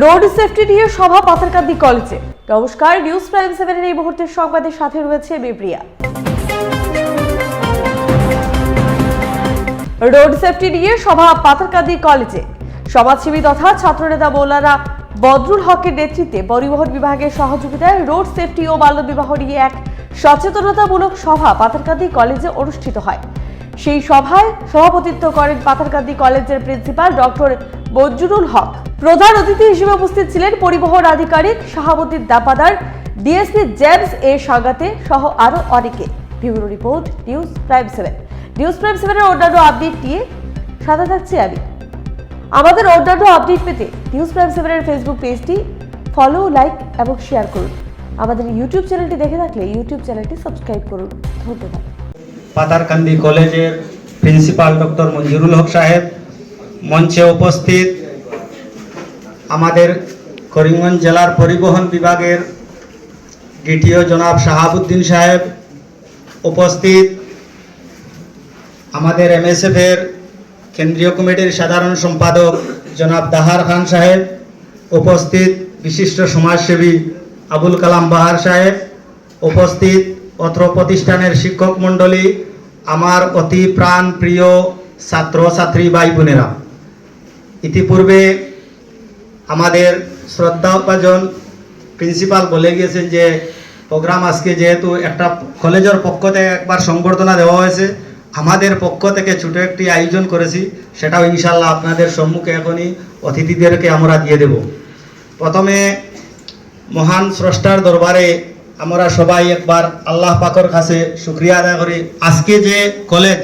Road safety নিয়ে সভা পাথারকান্দি কলেজে। নমস্কার, নিউজ প্রাইম সেভেনের এই মুহূর্তের সংবাদের সাথে রয়েছে বিপ্রিয়া। রোড সেফটি নিয়ে সভা পাথারকান্দি কলেজে। সমাজসেবী তথা ছাত্রনেতা মৌলানা বদরুল হকের নেতৃত্বে পরিবহন বিভাগের সহযোগিতায় রোড সেফটি ও বাল্যবিবাহ নিয়ে এক সচেতনতামূলক সভা পাথারকান্দি কলেজে অনুষ্ঠিত হয়। সেই সভায় সভাপতিত্ব করেন পাথারকান্দি কলেজের প্রিন্সিপাল ডক্টর মঞ্জুরুল হক। প্রধান অতিথি হিসেবে উপস্থিত ছিলেন পরিবহন আধিকারিক শাহাবুদ্দিন দাপাদার, ডিএসপি জেমস এ সাগাতে সহ আরও অনেকে। Bureau report, news prime seven. News prime সেভেনের অন্যান্য আপডেট নিয়ে সাথে থাকছি আমি। আমাদের অন্যান্য আপডেট পেতে নিউজ প্রাইম সেভেনের ফেসবুক পেজটি ফলো, লাইক এবং শেয়ার করুন। আমাদের ইউটিউব চ্যানেলটি দেখে থাকলে ইউটিউব চ্যানেলটি সাবস্ক্রাইব করুন। ধন্যবাদ। পাতারকান্দি কলেজের প্রিন্সিপাল ডক্টর মঞ্জুরুল হক সাহেব মঞ্চে উপস্থিত আমাদের করিমগঞ্জ জেলার পরিবহন বিভাগের ডিটিও জনাব শাহাবুদ্দিন সাহেব উপস্থিত, আমাদের এমএসএফ এর কেন্দ্রীয় কমিটির সাধারণ সম্পাদক জনাব দাহার খান সাহেব উপস্থিত, বিশিষ্ট সমাজসেবী আবুল কালাম বাহার সাহেব উপস্থিত, অত্র প্রতিষ্ঠানের শিক্ষক মণ্ডলী, আমার অতি প্রাণ প্রিয় ছাত্র ছাত্রী ভাই বোনেরা। ইতিপূর্বে আমাদের শ্রদ্ধাভাজন প্রিন্সিপাল বলে গিয়েছেন যে, প্রোগ্রাম আজকে যেহেতু একটা কলেজের পক্ষ থেকে একবার সংবর্ধনা দেওয়া হয়েছে, আমাদের পক্ষ থেকে ছোট একটি আয়োজন করেছি, সেটাও ইনশাল্লাহ আপনাদের সম্মুখে এখনই অতিথিদেরকে আমরা দিয়ে দেব। প্রথমে মহান স্রষ্টার দরবারে আমরা সবাই একবার আল্লাহ পাকর কাছে শুক্রিয়া আদায় করি। আজকে যে কলেজ,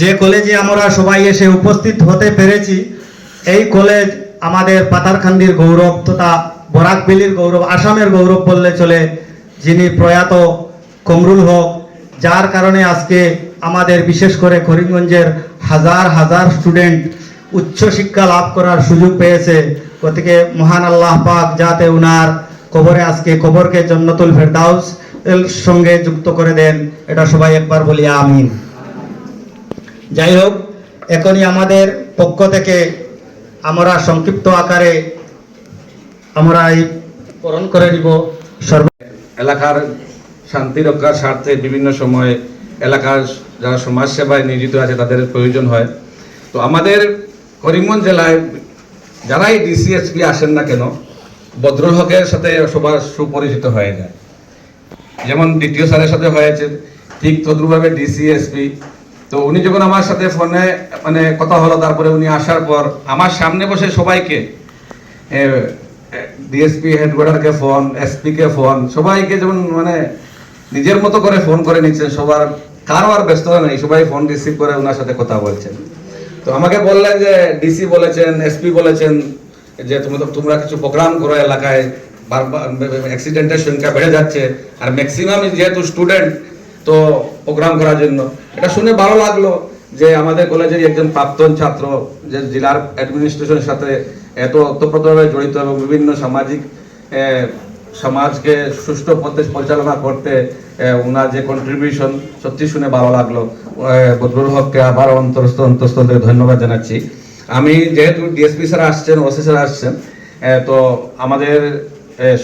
যে কলেজে আমরা সবাই এসে উপস্থিত হতে পেরেছি এই কলেজ আমাদের পাতারখান্দির গৌরব তথা বরাকবেলির গৌরব, আসামের গৌরব বললে চলে, যিনি প্রয়াত কমরুল হক, যার কারণে আজকে আমাদের বিশেষ করে করিমগঞ্জের হাজার হাজার স্টুডেন্ট উচ্চশিক্ষা লাভ করার সুযোগ পেয়েছে। গতিকে মহান আল্লাহ পাক যাতে উনার কবরে আজকে কবরকে জন্নতুল ফেরদাউস সঙ্গে যুক্ত করে দেন, এটা সবাই একবার বলি, আমিন। যাই হোক, এখনই আমাদের পক্ষ থেকে আমরা সংক্ষিপ্ত আকারে আমরা এই পূরণ করে দিব। সর্ব এলাকার শান্তি রক্ষার স্বার্থে বিভিন্ন সময়ে এলাকার যারা সমাজসেবায় নিয়োজিত আছে, তাদের প্রয়োজন হয়। তো আমাদের করিমগঞ্জ জেলায় যারাই ডিসিএসপি আসেন না কেন, বদরুল হকের সাথে সবার সুপরিচিত হয়ে যায়। যেমন দ্বিতীয় স্যারের সাথে হয়েছে, ঠিক তদ্রুপভাবে ডিসিএসপি তো উনি যখন আমার সাথে ফোনে মানে কথা হলো, তারপরে উনি আসার পর আমার সামনে বসে সবাইকে ডিএসপি হেডকোয়ার্টারকে ফোন এসপি কে ফোন, সবাইকে যেমন মানে নিজের মতো করে ফোন করে নিচ্ছেন, সবার কারও আর ব্যস্ততা নেই, সবাই ফোন রিসিভ করে ওনার সাথে কথা বলছেন। তো আমাকে বললেন যে ডিসি বলেছেন এসপি বলেছেন যে, তুমি তোমরা কিছু প্রোগ্রাম করো এলাকায়, বারবার অ্যাক্সিডেন্টের সংখ্যা বেড়ে যাচ্ছে, আর ম্যাক্সিমাম যেহেতু স্টুডেন্ট তো প্রোগ্রাম করার জন্য। এটা শুনে ভালো লাগল যে আমাদের কলেজের একজন প্রাক্তন ছাত্র যে জেলার অ্যাডমিনিস্ট্রেশনের সাথে এত ওতপ্রোতভাবে জড়িত এবং বিভিন্ন সামাজিক সমাজকে সুষ্ঠু পথে পরিচালনা করতে ওনার যে কন্ট্রিবিউশন সত্যি শুনে ভালো লাগল। বদরুল হককে আবার অন্তরস্থ অন্তঃস্থল থেকে ধন্যবাদ জানাচ্ছি। আমি যেহেতু ডিএসপি স্যার আসছেন ওসি স্যার আসছেন তো আমাদের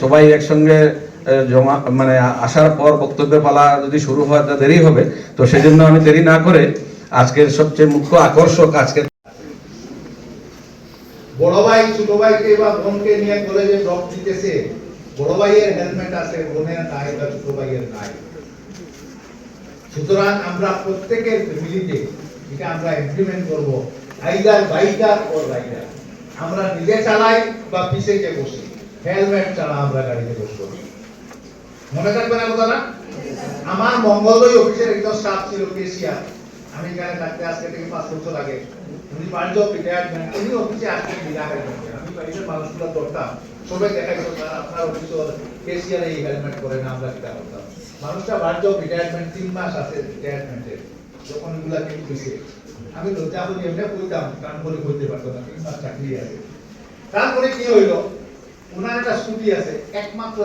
সবাই একসঙ্গে জমা মানে আসার পর বক্তব্যের পালা যদি শুরু হয় দেরি হবে। তো সেই জন্য আমি দেরি না করে আজকের সবচেয়ে মুখ্য আকর্ষক আজকে বড় ভাই, ছোট ভাইকে বা বোনকে নিয়ে কলেজে ড্রপ দিতেছে। বড় ভাইয়ের হেলমেট আছে, বোনের নাই বা ছোট ভাইয়ের নাই। সুতরাং আমরা প্রত্যেকের ফ্যামিলিতে এটা আমরা ইমপ্লিমেন্ট করব। আইদার বাইকার ও রাইডার আমরা নিজে চালাই বা পিছেকে বসি। হেলমেট ছাড়া আমরা গাড়িতে বসবো। মনে থাকবে না কথা না আমার মঙ্গলদৈ অফিসের একজন স্টাফ ছিল কেসিয়ার আমি এখানে থাকতে আজকে থেকে পাঁচ বছর আগে। উনি অফ রিটায়ারমেন্ট উনি অফিসে আসতেন বিরাটের আমি বাড়ির মানুষগুলো ধরতাম। সবাই দেখাই স্যার, আপনার অফিসে কেসিয়ার এই হেলমেট করে না, আমরা কিনা করতাম মানুষটা অফ রিটায়ারমেন্ট তিন মাস আছে রিটায়ারমেন্টের যখন এগুলা কিন্তু দিছে। আমি লজ্জা বলি এমনি কইতাম কারণ বলে কইতে পারতো না, তিন মাস চাকরি আছে। তারপরে কি হইল? ওনার একটা স্কুটি আছে, একমাত্র